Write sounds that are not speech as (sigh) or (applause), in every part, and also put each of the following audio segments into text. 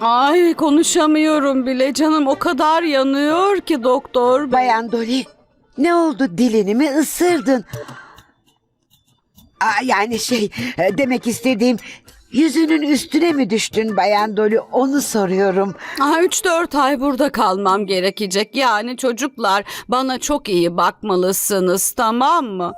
Ay konuşamıyorum bile canım o kadar yanıyor ki doktor bey. Bayan Dolly, ne oldu dilini mi ısırdın? Aa, yani şey, e, demek istediğim yüzünün üstüne mi düştün Bayan Dolly onu soruyorum. Aa, 3-4 ay burada kalmam gerekecek. Yani çocuklar bana çok iyi bakmalısınız tamam mı?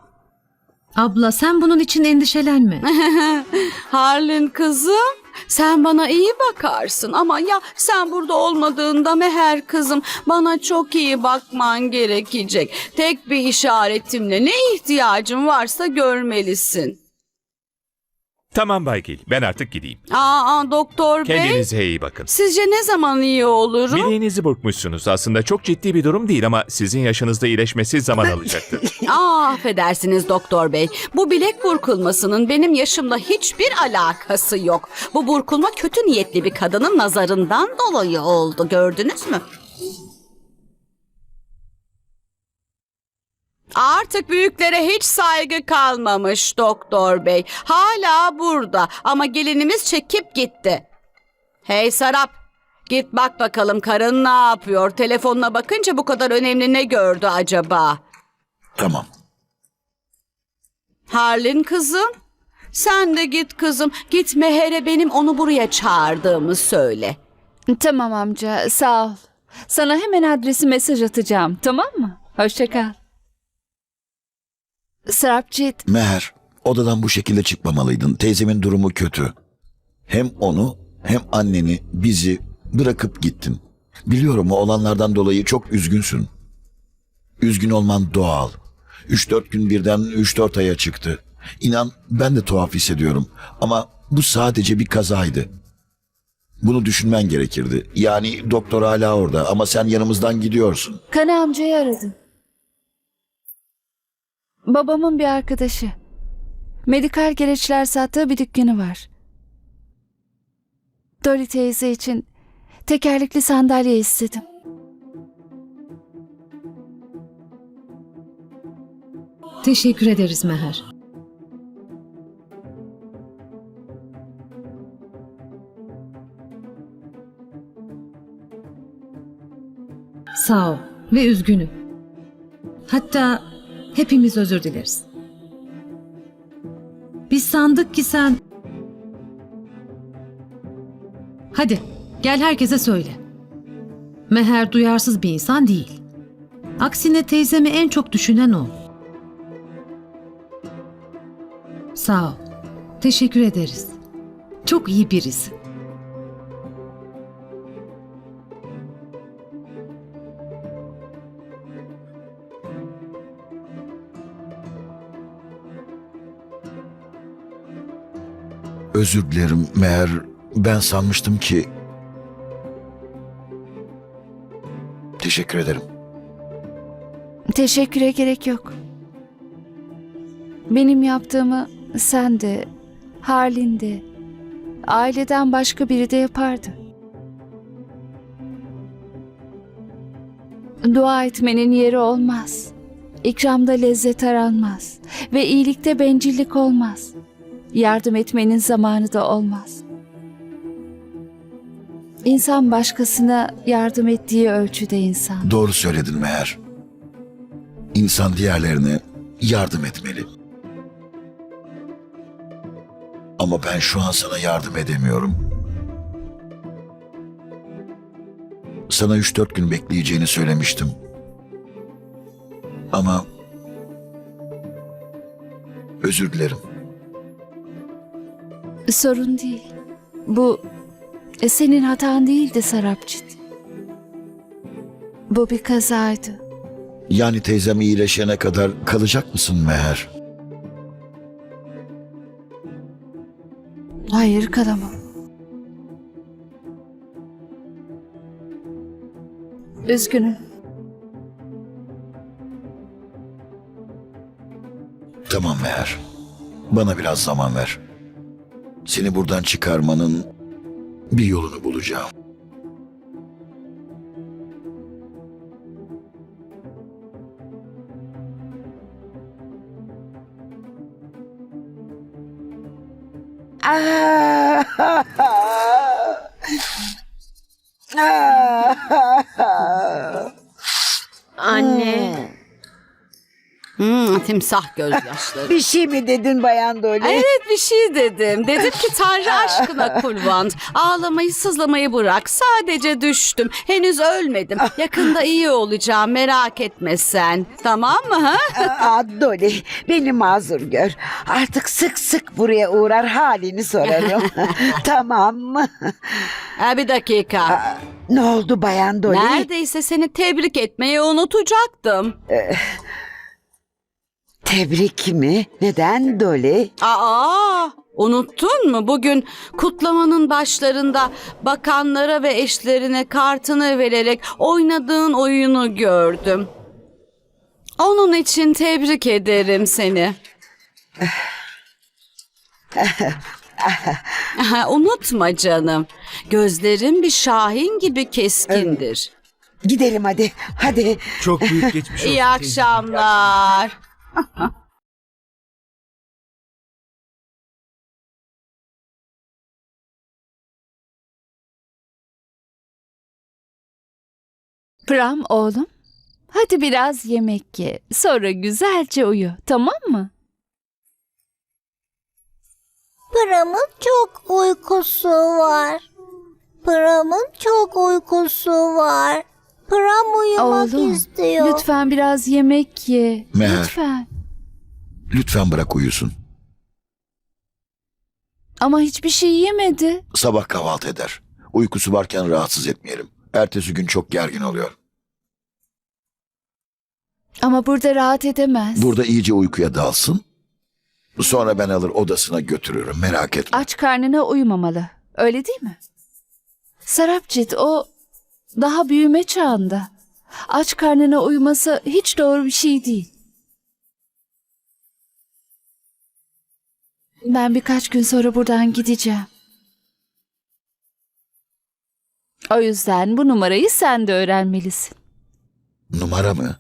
Abla sen bunun için endişelenme. (laughs) Harlin kızım sen bana iyi bakarsın ama ya sen burada olmadığında Meher kızım bana çok iyi bakman gerekecek. Tek bir işaretimle ne ihtiyacın varsa görmelisin. Tamam Bay Gil, ben artık gideyim. Aa, aa, doktor bey Kendinize iyi bakın. sizce ne zaman iyi olurum? Bileğinizi burkmuşsunuz. Aslında çok ciddi bir durum değil ama sizin yaşınızda iyileşmesi zaman (laughs) alacaktır. Aa, affedersiniz doktor bey. Bu bilek burkulmasının benim yaşımla hiçbir alakası yok. Bu burkulma kötü niyetli bir kadının nazarından dolayı oldu. Gördünüz mü? Artık büyüklere hiç saygı kalmamış doktor bey. Hala burada ama gelinimiz çekip gitti. Hey Sarap, git bak bakalım karın ne yapıyor? Telefonuna bakınca bu kadar önemli ne gördü acaba? Tamam. Harlin kızım. Sen de git kızım. Git Meher'e benim onu buraya çağırdığımı söyle. Tamam amca sağ ol. Sana hemen adresi mesaj atacağım tamam mı? Hoşça kal. Sarapcit Meher, odadan bu şekilde çıkmamalıydın. Teyzemin durumu kötü. Hem onu hem anneni, bizi bırakıp gittin. Biliyorum o olanlardan dolayı çok üzgünsün. Üzgün olman doğal. 3-4 gün birden 3-4 aya çıktı. İnan ben de tuhaf hissediyorum. Ama bu sadece bir kazaydı. Bunu düşünmen gerekirdi. Yani doktor hala orada ama sen yanımızdan gidiyorsun. Kana amcayı aradım. Babamın bir arkadaşı. Medikal gereçler sattığı bir dükkanı var. Dolly teyze için tekerlekli sandalye istedim. Teşekkür ederiz Meher. Sağ ol ve üzgünüm. Hatta hepimiz özür dileriz. Biz sandık ki sen... Hadi gel herkese söyle. Meher duyarsız bir insan değil. Aksine teyzemi en çok düşünen o. Sağ ol. Teşekkür ederiz. Çok iyi birisi. Özür dilerim Meğer ben sanmıştım ki... Teşekkür ederim. Teşekküre gerek yok. Benim yaptığımı sen de, Harlin de, aileden başka biri de yapardı. Dua etmenin yeri olmaz. İkramda lezzet aranmaz ve iyilikte bencillik olmaz. Yardım etmenin zamanı da olmaz. İnsan başkasına yardım ettiği ölçüde insan. Doğru söyledin Meğer. İnsan diğerlerine yardım etmeli. Ama ben şu an sana yardım edemiyorum. Sana 3-4 gün bekleyeceğini söylemiştim. Ama özür dilerim. Sorun değil. Bu e, senin hatan değildi Sarapçit. Bu bir kazaydı. Yani teyzem iyileşene kadar kalacak mısın Meher? Hayır kalamam. Üzgünüm. Tamam Meher. Bana biraz zaman ver. Seni buradan çıkarmanın bir yolunu bulacağım. Aa! Anne. Hmm, timsah gözyaşları. Bir şey mi dedin Bayan Dolly? Evet bir şey dedim. Dedim ki Tanrı aşkına Kulvant. Ağlamayı sızlamayı bırak. Sadece düştüm. Henüz ölmedim. Yakında iyi olacağım merak etme sen. Tamam mı? Ha? Aa, Dolly beni mazur gör. Artık sık sık buraya uğrar halini sorarım. (laughs) tamam mı? Ha, bir dakika. Ne oldu Bayan Dolly? Neredeyse seni tebrik etmeyi unutacaktım. Tebrik mi? Neden Dolly? Aa, unuttun mu? Bugün kutlamanın başlarında bakanlara ve eşlerine kartını vererek oynadığın oyunu gördüm. Onun için tebrik ederim seni. (laughs) Unutma canım. Gözlerin bir şahin gibi keskindir. Gidelim hadi. Hadi. Çok büyük geçmiş olsun. İyi akşamlar. (laughs) Pram oğlum. Hadi biraz yemek ye. Sonra güzelce uyu. Tamam mı? Pıram'ın çok uykusu var. Pıram'ın çok uykusu var. Pıram uyumak Oğlum, istiyor. Lütfen biraz yemek ye. Meher. Lütfen. Lütfen bırak uyusun. Ama hiçbir şey yemedi. Sabah kahvaltı eder. Uykusu varken rahatsız etmeyelim. Ertesi gün çok gergin oluyor. Ama burada rahat edemez. Burada iyice uykuya dalsın. Sonra ben alır odasına götürürüm merak etme. Aç karnına uyumamalı. Öyle değil mi? Sarapcit o daha büyüme çağında. Aç karnına uyuması hiç doğru bir şey değil. Ben birkaç gün sonra buradan gideceğim. O yüzden bu numarayı sen de öğrenmelisin. Numara mı?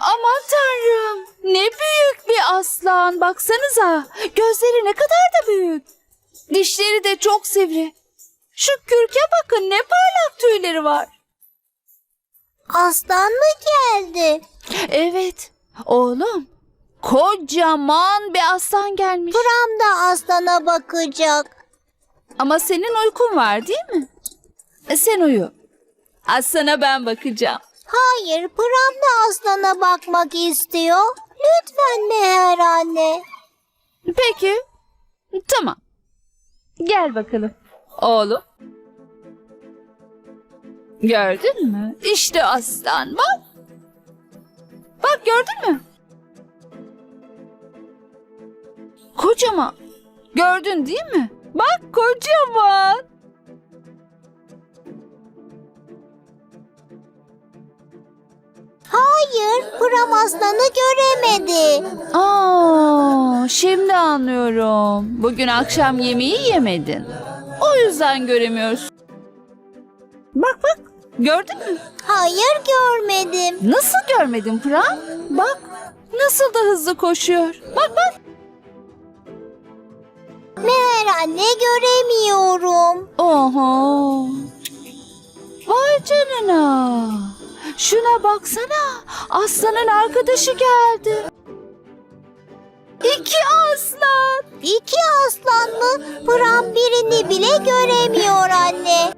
Aman tanrım ne büyük bir aslan baksanıza gözleri ne kadar da büyük. Dişleri de çok sivri. Şu kürke bakın ne parlak tüyleri var. Aslan mı geldi? Evet oğlum kocaman bir aslan gelmiş. Pıram da aslana bakacak. Ama senin uykun var değil mi? E, sen uyu. Aslana ben bakacağım. Hayır, Pıram da aslana bakmak istiyor. Lütfen Meher anne. Peki tamam. Gel bakalım oğlum. Gördün mü? İşte aslan bak. Bak gördün mü? Kocaman. Gördün değil mi? Bak kocaman. Hayır, Pıram aslanı göremedi. Aa, şimdi anlıyorum. Bugün akşam yemeği yemedin. O yüzden göremiyorsun. Bak bak. Gördün mü? Hayır görmedim. Nasıl görmedin Pram? Bak. Nasıl da hızlı koşuyor. Bak bak. Meher anne göremiyorum. Oho. Vay canına. Şuna baksana. Aslanın arkadaşı geldi. İki aslan. İki aslan mı? Pıram birini bile göremiyor anne.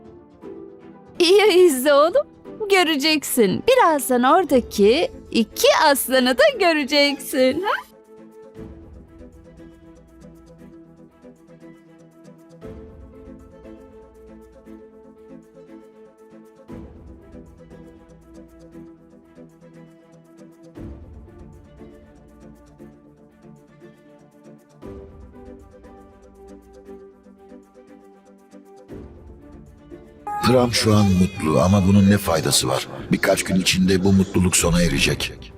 İyi izle oğlum. Göreceksin. Birazdan oradaki iki aslanı da göreceksin. Ha? Pram şu an mutlu ama bunun ne faydası var? Birkaç gün içinde bu mutluluk sona erecek.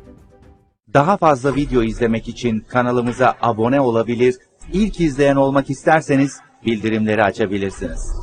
Daha fazla video izlemek için kanalımıza abone olabilir, ilk izleyen olmak isterseniz bildirimleri açabilirsiniz.